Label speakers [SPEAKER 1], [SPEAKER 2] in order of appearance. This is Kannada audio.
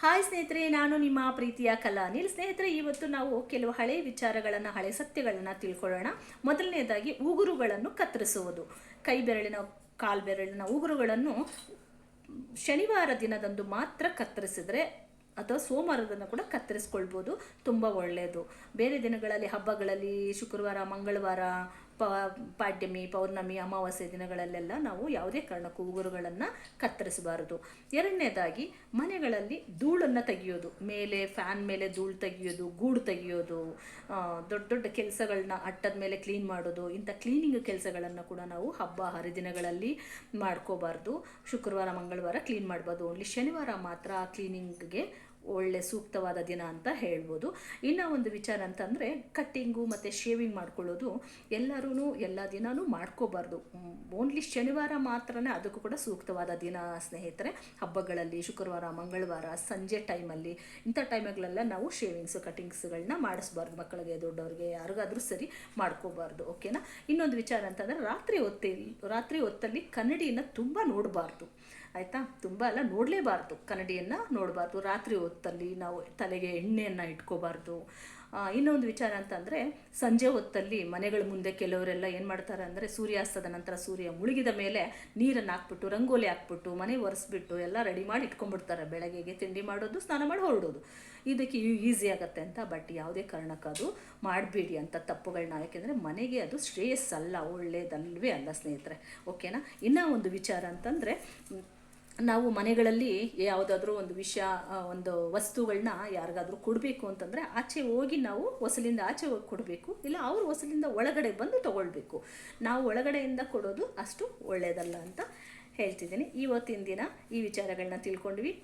[SPEAKER 1] ಹಾಯ್ ಸ್ನೇಹಿತರೆ, ನಾನು ನಿಮ್ಮ ಪ್ರೀತಿಯ ಕಲಾ ಅನಿಲ್. ಸ್ನೇಹಿತರೆ, ಇವತ್ತು ನಾವು ಕೆಲವು ಹಳೆ ವಿಚಾರಗಳನ್ನು, ಹಳೆ ಸತ್ಯಗಳನ್ನು ತಿಳ್ಕೊಳ್ಳೋಣ. ಮೊದಲನೇದಾಗಿ ಉಗುರುಗಳನ್ನು ಕತ್ತರಿಸುವುದು. ಕೈ ಬೆರಳಿನ, ಕಾಲ್ ಬೆರಳಿನ ಉಗುರುಗಳನ್ನು ಶನಿವಾರ ದಿನದಂದು ಮಾತ್ರ ಕತ್ತರಿಸಿದರೆ ಅಥವಾ ಸೋಮವಾರದನ್ನು ಕೂಡ ಕತ್ತರಿಸ್ಕೊಳ್ಬೋದು, ತುಂಬ ಒಳ್ಳೆಯದು ಬೇರೆ ದಿನಗಳಲ್ಲಿ, ಹಬ್ಬಗಳಲ್ಲಿ, ಶುಕ್ರವಾರ, ಮಂಗಳವಾರ ಪ ಪಾಡ್ಯಮಿ ಪೌರ್ಣಮಿ, ಅಮಾವಾಸ್ಯೆ ದಿನಗಳಲ್ಲೆಲ್ಲ ನಾವು ಯಾವುದೇ ಕಾರಣಕ್ಕೂ ಉಗುರುಗಳನ್ನು ಕತ್ತರಿಸಬಾರದು. ಎರಡನೇದಾಗಿ ಮನೆಗಳಲ್ಲಿ ಧೂಳನ್ನು ತೆಗೆಯೋದು. ಮೇಲೆ ಫ್ಯಾನ್ ಮೇಲೆ ಧೂಳು ತೆಗೆಯೋದು, ಗೂಡು ತೆಗೆಯೋದು ದೊಡ್ಡ ದೊಡ್ಡ ಕೆಲಸಗಳನ್ನ ಅಟ್ಟದ ಮೇಲೆ ಕ್ಲೀನ್ ಮಾಡೋದು, ಇಂಥ ಕ್ಲೀನಿಂಗ್ ಕೆಲಸಗಳನ್ನು ಕೂಡ ನಾವು ಹಬ್ಬ, ಹರಿದಿನಗಳಲ್ಲಿ ಮಾಡ್ಕೋಬಾರ್ದು. ಶುಕ್ರವಾರ, ಮಂಗಳವಾರ ಕ್ಲೀನ್ ಮಾಡ್ಬೋದು. ಓನ್ಲಿ ಶನಿವಾರ ಮಾತ್ರ ಕ್ಲೀನಿಂಗ್ಗೆ ಒಳ್ಳೆ ಸೂಕ್ತವಾದ ದಿನ ಅಂತ ಹೇಳ್ಬೋದು. ಇನ್ನು ಒಂದು ವಿಚಾರ ಅಂತಂದರೆ, ಕಟ್ಟಿಂಗು ಮತ್ತು ಶೇವಿಂಗ್ ಮಾಡ್ಕೊಳ್ಳೋದು ಎಲ್ಲರೂ ಎಲ್ಲ ದಿನವೂ ಮಾಡ್ಕೋಬಾರ್ದು. ಓನ್ಲಿ ಶನಿವಾರ ಮಾತ್ರನೇ ಅದಕ್ಕೂ ಕೂಡ ಸೂಕ್ತವಾದ ದಿನ ಸ್ನೇಹಿತರೆ. ಹಬ್ಬಗಳಲ್ಲಿ ಶುಕ್ರವಾರ, ಮಂಗಳವಾರ, ಸಂಜೆ ಟೈಮಲ್ಲಿ ಇಂಥ ಟೈಮ್ಗಳೆಲ್ಲ ನಾವು ಶೇವಿಂಗ್ಸು ಕಟಿಂಗ್ಸ್ಗಳನ್ನ ಮಾಡಿಸ್ಬಾರ್ದು. ಮಕ್ಕಳಿಗೆ, ದೊಡ್ಡವ್ರಿಗೆ ಯಾರಿಗಾದರೂ ಸರಿ ಮಾಡ್ಕೋಬಾರ್ದು, ಓಕೆನಾ? ಇನ್ನೊಂದು ವಿಚಾರ ಅಂತಂದರೆ, ರಾತ್ರಿ ಹೊತ್ತಲ್ಲಿ ರಾತ್ರಿ ಹೊತ್ತಲ್ಲಿ ಕನ್ನಡಿಯನ್ನು ತುಂಬ ನೋಡಬಾರ್ದು. ಆಯಿತಾ? ತುಂಬ ಎಲ್ಲ ನೋಡಲೇಬಾರ್ದು. ಕನ್ನಡಿಯನ್ನು ನೋಡಬಾರ್ದು. ರಾತ್ರಿ ಹೊತ್ತಲ್ಲಿ ನಾವು ತಲೆಗೆ ಎಣ್ಣೆಯನ್ನು ಇಟ್ಕೋಬಾರ್ದು. ಇನ್ನೊಂದು ವಿಚಾರ ಅಂತಂದರೆ, ಸಂಜೆ ಹೊತ್ತಲ್ಲಿ ಮನೆಗಳ ಮುಂದೆ ಕೆಲವರೆಲ್ಲ ಏನು ಮಾಡ್ತಾರೆ ಅಂದರೆ, ಸೂರ್ಯಾಸ್ತದ ನಂತರ ಸೂರ್ಯ ಮುಳುಗಿದ ಮೇಲೆ ನೀರನ್ನು ಹಾಕ್ಬಿಟ್ಟು, ರಂಗೋಲಿ ಹಾಕ್ಬಿಟ್ಟು, ಮನೆ ಒರೆಸ್ಬಿಟ್ಟು, ಎಲ್ಲ ರೆಡಿ ಮಾಡಿ ಇಟ್ಕೊಂಡ್ಬಿಡ್ತಾರೆ. ಬೆಳಗ್ಗೆಗೆ ತಿಂಡಿ ಮಾಡೋದು, ಸ್ನಾನ ಮಾಡಿ ಹೊರಡೋದು. ಇದಕ್ಕೆ ಈಸಿ ಆಗುತ್ತೆ ಅಂತ, ಬಟ್ ಯಾವುದೇ ಕಾರಣಕ್ಕೆ ಅದು ಮಾಡಬೇಡಿ ಅಂತ ತಪ್ಪುಗಳನ್ನ ಯಾಕೆಂದರೆ ಮನೆಗೆ ಅದು ಶ್ರೇಯಸ್ಸಲ್ಲ ಒಳ್ಳೆಯದಲ್ವೇ ಅಲ್ಲ ಸ್ನೇಹಿತರೆ. ಓಕೆನಾ? ಇನ್ನೂ ಒಂದು ವಿಚಾರ ಅಂತಂದರೆ ನಾವು ಮನೆಗಳಲ್ಲಿ ಯಾವುದಾದ್ರೂ ಒಂದು ವಿಷಯ ಒಂದು ವಸ್ತುಗಳನ್ನ ಯಾರಿಗಾದ್ರೂ ಕೊಡಬೇಕು ಅಂತಂದರೆ ಆಚೆ ಹೋಗಿ ನಾವು ಹೊಸಲಿಂದ ಆಚೆ ಹೋಗಿ ಕೊಡಬೇಕು. ಇಲ್ಲ, ಅವ್ರು ಹೊಸಲಿಂದ ಒಳಗಡೆ ಬಂದು ತಗೊಳ್ಬೇಕು. ನಾವು ಒಳಗಡೆಯಿಂದ ಕೊಡೋದು ಅಷ್ಟು ಒಳ್ಳೆಯದಲ್ಲ ಅಂತ ಹೇಳ್ತಿದ್ದೀನಿ. ಇವತ್ತಿನ ದಿನ ಈ ವಿಚಾರಗಳನ್ನ ತಿಳ್ಕೊಂಡ್ವಿ.